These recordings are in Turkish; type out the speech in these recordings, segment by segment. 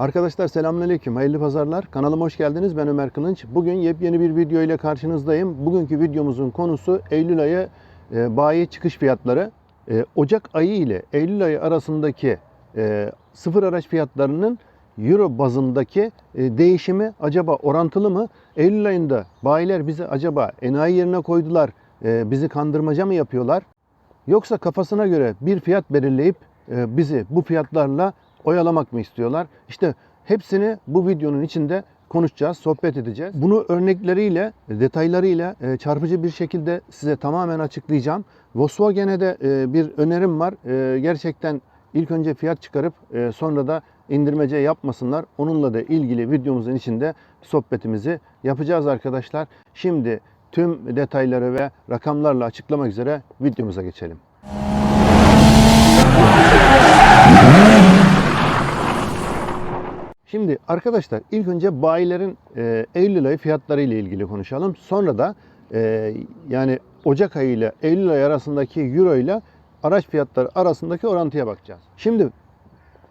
Arkadaşlar selamünaleyküm. Hayırlı pazarlar. Kanalıma hoş geldiniz. Ben Ömer Kılınç. Bugün yepyeni bir video ile karşınızdayım. Bugünkü videomuzun konusu Eylül ayı e, bayi çıkış fiyatları. E, Ocak ayı ile Eylül ayı arasındaki e, sıfır araç fiyatlarının Euro bazındaki e, değişimi acaba orantılı mı? Eylül ayında bayiler bizi acaba enayi yerine koydular, e, bizi kandırmaca mı yapıyorlar? Yoksa kafasına göre bir fiyat belirleyip e, bizi bu fiyatlarla oyalamak mı istiyorlar? İşte hepsini bu videonun içinde konuşacağız, sohbet edeceğiz. Bunu örnekleriyle, detaylarıyla e, çarpıcı bir şekilde size tamamen açıklayacağım. Volkswagen'e de e, bir önerim var. E, Gerçekten ilk önce fiyat çıkarıp sonra da indirmece yapmasınlar. Onunla da ilgili videomuzun içinde sohbetimizi yapacağız arkadaşlar. Şimdi tüm detayları ve rakamlarla açıklamak üzere videomuza geçelim. Şimdi arkadaşlar ilk önce bayilerin e, Eylül ayı fiyatları ile ilgili konuşalım. Sonra da e, yani Ocak ayı ile Eylül ayı arasındaki Euro ile araç fiyatları arasındaki orantıya bakacağız. Şimdi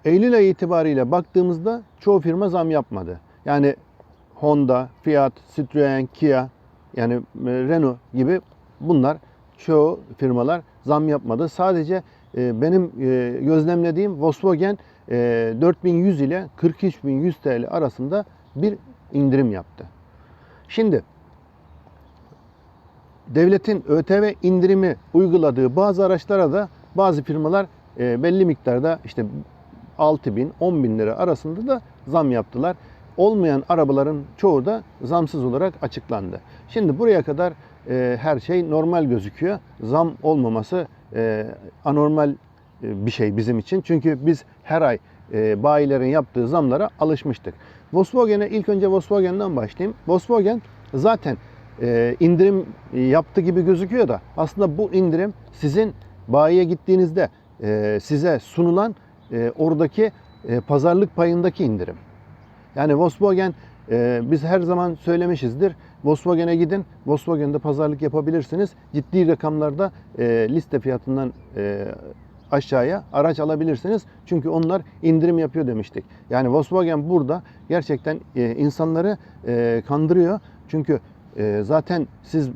Eylül ayı itibariyle baktığımızda çoğu firma zam yapmadı. Yani Honda, Fiat, Citroen, Kia yani e, Renault gibi bunlar çoğu firmalar zam yapmadı. Sadece e, benim e, gözlemlediğim Volkswagen 4100 ile 43100 TL arasında bir indirim yaptı. Şimdi devletin ÖTV indirimi uyguladığı bazı araçlara da bazı firmalar e, belli miktarda işte 6 bin 10 bin lira arasında da zam yaptılar. Olmayan arabaların çoğu da zamsız olarak açıklandı. Şimdi buraya kadar e, her şey normal gözüküyor. Zam olmaması e, anormal bir şey bizim için. Çünkü biz her ay e, bayilerin yaptığı zamlara alışmıştık. Volkswagen'e ilk önce Volkswagen'den başlayayım. Volkswagen zaten e, indirim yaptı gibi gözüküyor da aslında bu indirim sizin bayiye gittiğinizde e, size sunulan e, oradaki e, pazarlık payındaki indirim. Yani Volkswagen e, biz her zaman söylemişizdir. Volkswagen'e gidin, Volkswagen'de pazarlık yapabilirsiniz. Ciddi rakamlarda e, liste fiyatından e, aşağıya araç alabilirsiniz. Çünkü onlar indirim yapıyor demiştik. Yani Volkswagen burada gerçekten e, insanları e, kandırıyor. Çünkü e, zaten siz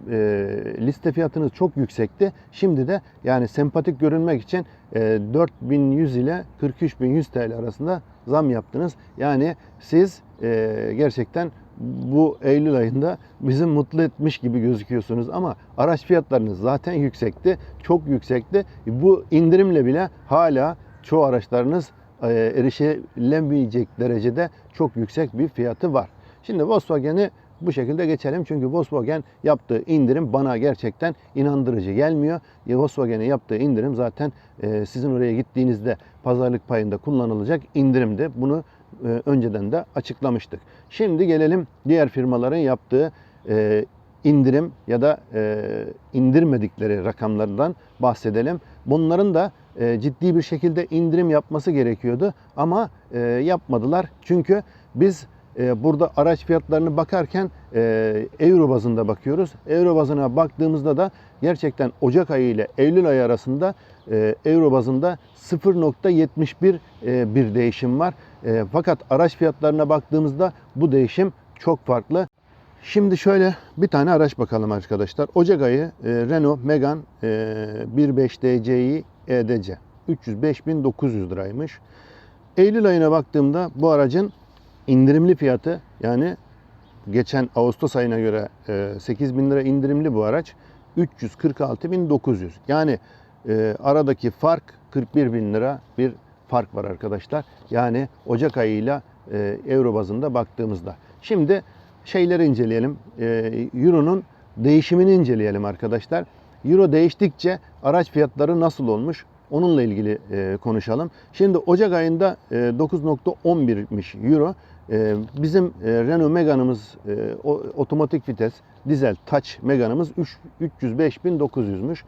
liste fiyatınız çok yüksekti. Şimdi de yani sempatik görünmek için e, 4100 ile 43100 TL arasında zam yaptınız. Yani siz gerçekten bu Eylül ayında bizi mutlu etmiş gibi gözüküyorsunuz ama araç fiyatlarınız zaten yüksekti, çok yüksekti. Bu indirimle bile hala çoğu araçlarınız e, erişilemeyecek derecede çok yüksek bir fiyatı var. Şimdi Volkswagen'i bu şekilde geçelim. Çünkü Volkswagen yaptığı indirim bana gerçekten inandırıcı gelmiyor. E, Volkswagen'e yaptığı indirim zaten e, sizin oraya gittiğinizde pazarlık payında kullanılacak indirimdi. Bunu önceden de açıklamıştık. Şimdi gelelim diğer firmaların yaptığı e, indirim ya da e, indirmedikleri rakamlardan bahsedelim. Bunların da e, ciddi bir şekilde indirim yapması gerekiyordu ama e, yapmadılar. Çünkü biz e, burada araç fiyatlarını bakarken e, euro bazında bakıyoruz. Euro bazına baktığımızda da gerçekten Ocak ayı ile Eylül ayı arasında e, euro bazında 0.71 e, bir değişim var. E, fakat araç fiyatlarına baktığımızda bu değişim çok farklı. Şimdi şöyle bir tane araç bakalım arkadaşlar. Ocak ayı e, Renault Megane e, 1.5 DCi EDC 305.900 liraymış. Eylül ayına baktığımda bu aracın indirimli fiyatı yani geçen Ağustos ayına göre e, 8 bin lira indirimli bu araç 346.900. Yani e, aradaki fark 41 bin lira bir fark var arkadaşlar. Yani Ocak ayıyla e, euro bazında baktığımızda. Şimdi şeyleri inceleyelim. E, Euro'nun değişimini inceleyelim arkadaşlar. Euro değiştikçe araç fiyatları nasıl olmuş? Onunla ilgili e, konuşalım. Şimdi Ocak ayında e, 9.11'miş Euro. E, bizim e, Renault Megane'ımız e, otomatik vites dizel touch Megane'ımız 3 305.900'müş.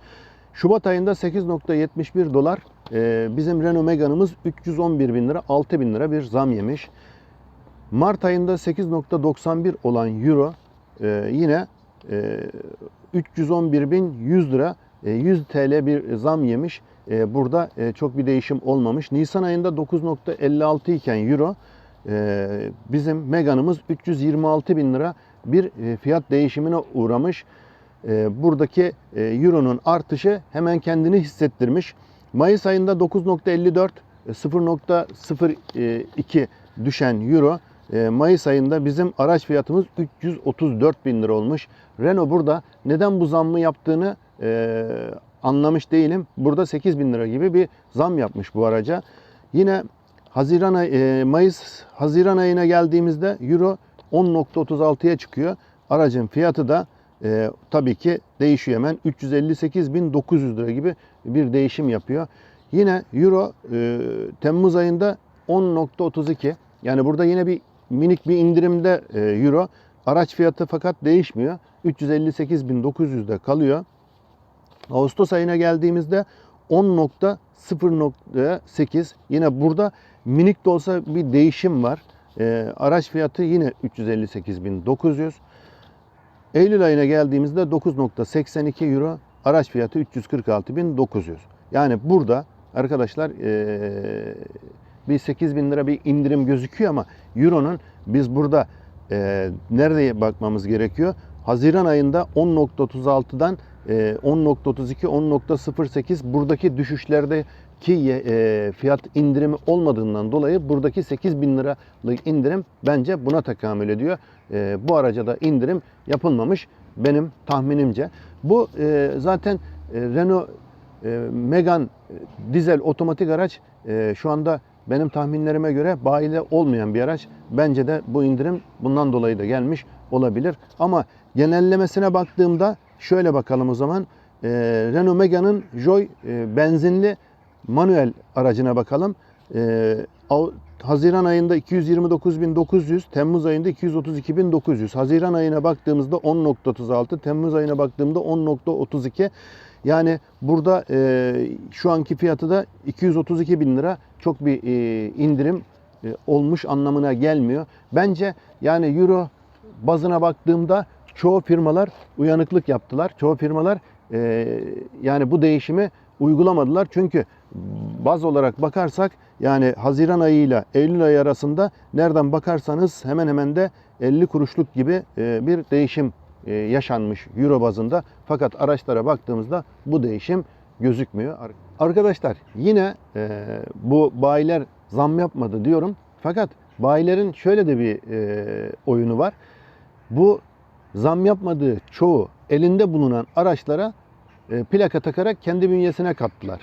Şubat ayında 8.71 dolar. E, bizim Renault Megane'ımız 311 bin lira, 6 bin lira bir zam yemiş. Mart ayında 8.91 olan Euro e, yine e, 311.100 lira, e, 100 TL bir zam yemiş. E, burada e, çok bir değişim olmamış. Nisan ayında 9.56 iken Euro e, bizim Megane'ımız 326 bin lira bir e, fiyat değişimine uğramış. E, buradaki e, Euro'nun artışı hemen kendini hissettirmiş. Mayıs ayında 9.54 e, 0.02 düşen Euro e, Mayıs ayında bizim araç fiyatımız 334 bin lira olmuş. Renault burada neden bu zammı yaptığını e, anlamış değilim. Burada 8 bin lira gibi bir zam yapmış bu araca. Yine Haziran ay, e, Mayıs Haziran ayına geldiğimizde Euro 10.36'ya çıkıyor. Aracın fiyatı da e, tabii ki değişiyor hemen 358.900 lira gibi bir değişim yapıyor. Yine Euro e, Temmuz ayında 10.32 yani burada yine bir minik bir indirimde e, Euro. Araç fiyatı fakat değişmiyor. 358.900'de kalıyor. Ağustos ayına geldiğimizde 10.0.8 yine burada minik de olsa bir değişim var. E, araç fiyatı yine 358.900. Eylül ayına geldiğimizde 9.82 euro, araç fiyatı 346.900. Yani burada arkadaşlar e, bir 8 bin lira bir indirim gözüküyor ama euronun biz burada e, nereye bakmamız gerekiyor? Haziran ayında 10.36'dan e, 10.32, 10.08 buradaki düşüşlerdeki e, fiyat indirimi olmadığından dolayı buradaki 8 bin liralık indirim bence buna tekamül ediyor. E, bu araca da indirim yapılmamış benim tahminimce. Bu e, zaten e, Renault Megane e, dizel otomatik araç şu anda benim tahminlerime göre bayide olmayan bir araç. Bence de bu indirim bundan dolayı da gelmiş olabilir. Ama genellemesine baktığımda şöyle bakalım o zaman. E, Renault Megane'ın Joy e, benzinli manuel aracına bakalım. E, Haziran ayında 229.900, Temmuz ayında 232.900. Haziran ayına baktığımızda 10.36, Temmuz ayına baktığımda 10.32. Yani burada e, şu anki fiyatı da 232 bin lira çok bir e, indirim e, olmuş anlamına gelmiyor. Bence yani euro bazına baktığımda çoğu firmalar uyanıklık yaptılar. Çoğu firmalar e, yani bu değişimi uygulamadılar. Çünkü baz olarak bakarsak yani Haziran ayıyla Eylül ayı arasında nereden bakarsanız hemen hemen de 50 kuruşluk gibi e, bir değişim e, yaşanmış Euro bazında. Fakat araçlara baktığımızda bu değişim gözükmüyor. Ar- Arkadaşlar yine e, bu bayiler zam yapmadı diyorum. Fakat bayilerin şöyle de bir e, oyunu var. Bu zam yapmadığı çoğu elinde bulunan araçlara e, plaka takarak kendi bünyesine kattılar.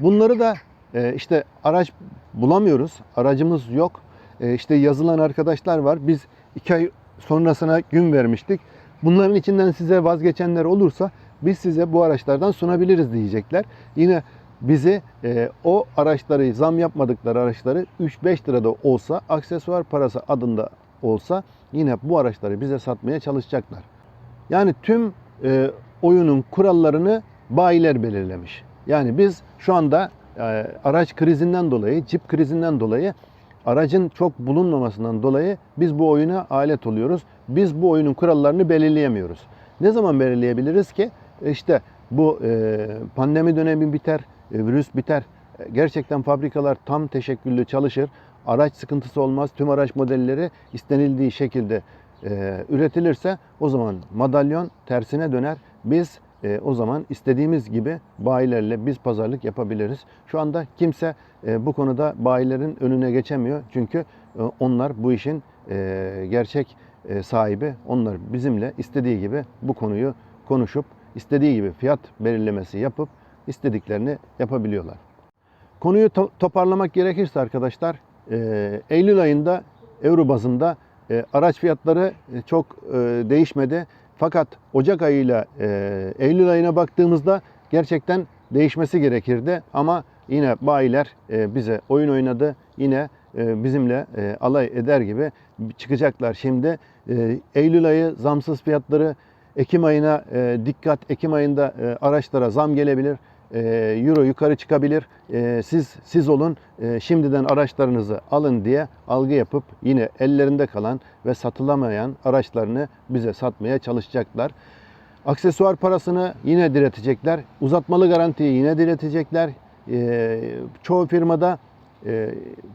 Bunları da e, işte araç bulamıyoruz, aracımız yok. E, işte yazılan arkadaşlar var. Biz iki ay sonrasına gün vermiştik. Bunların içinden size vazgeçenler olursa biz size bu araçlardan sunabiliriz diyecekler. Yine bizi e, o araçları zam yapmadıkları araçları 3-5 lirada olsa aksesuar parası adında olsa yine bu araçları bize satmaya çalışacaklar. Yani tüm e, oyunun kurallarını bayiler belirlemiş. Yani biz şu anda e, araç krizinden dolayı, cip krizinden dolayı aracın çok bulunmamasından dolayı biz bu oyuna alet oluyoruz. Biz bu oyunun kurallarını belirleyemiyoruz. Ne zaman belirleyebiliriz ki? İşte bu e, pandemi dönemi biter, e, virüs biter. E, Gerçekten fabrikalar tam teşekküllü çalışır. Araç sıkıntısı olmaz. Tüm araç modelleri istenildiği şekilde e, üretilirse o zaman madalyon tersine döner. Biz e, o zaman istediğimiz gibi bayilerle biz pazarlık yapabiliriz. Şu anda kimse e, bu konuda bayilerin önüne geçemiyor. Çünkü e, onlar bu işin e, gerçek e, sahibi. Onlar bizimle istediği gibi bu konuyu konuşup istediği gibi fiyat belirlemesi yapıp istediklerini yapabiliyorlar. Konuyu to- toparlamak gerekirse arkadaşlar e, Eylül ayında euro bazında e, araç fiyatları e, çok e, değişmedi. Fakat Ocak ayıyla Eylül ayına baktığımızda gerçekten değişmesi gerekirdi. Ama yine bayiler bize oyun oynadı. Yine bizimle alay eder gibi çıkacaklar. Şimdi Eylül ayı zamsız fiyatları Ekim ayına dikkat. Ekim ayında araçlara zam gelebilir. E, Euro yukarı çıkabilir. E, siz siz olun. e, şimdiden araçlarınızı alın diye algı yapıp yine ellerinde kalan ve satılamayan araçlarını bize satmaya çalışacaklar. Aksesuar parasını yine diretecekler. Uzatmalı garantiyi yine diretecekler. Çoğu firmada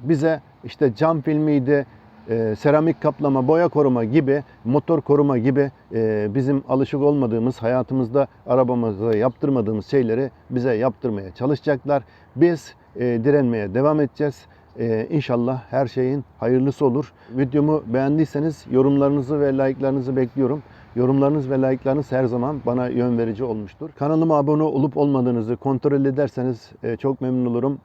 bize işte cam filmiydi, e, seramik kaplama, boya koruma gibi, motor koruma gibi e, bizim alışık olmadığımız, hayatımızda arabamıza yaptırmadığımız şeyleri bize yaptırmaya çalışacaklar. Biz e, direnmeye devam edeceğiz. E, inşallah her şeyin hayırlısı olur. Videomu beğendiyseniz yorumlarınızı ve like'larınızı bekliyorum. Yorumlarınız ve like'larınız her zaman bana yön verici olmuştur. Kanalıma abone olup olmadığınızı kontrol ederseniz e, çok memnun olurum.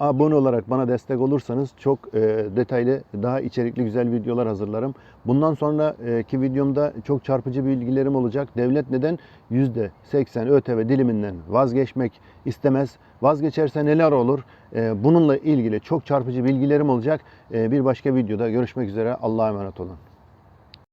Abone olarak bana destek olursanız çok e, detaylı, daha içerikli güzel videolar hazırlarım. Bundan sonraki videomda çok çarpıcı bilgilerim olacak. Devlet neden %80 ÖTV diliminden vazgeçmek istemez? Vazgeçerse neler olur? E, bununla ilgili çok çarpıcı bilgilerim olacak. E, bir başka videoda görüşmek üzere. Allah'a emanet olun.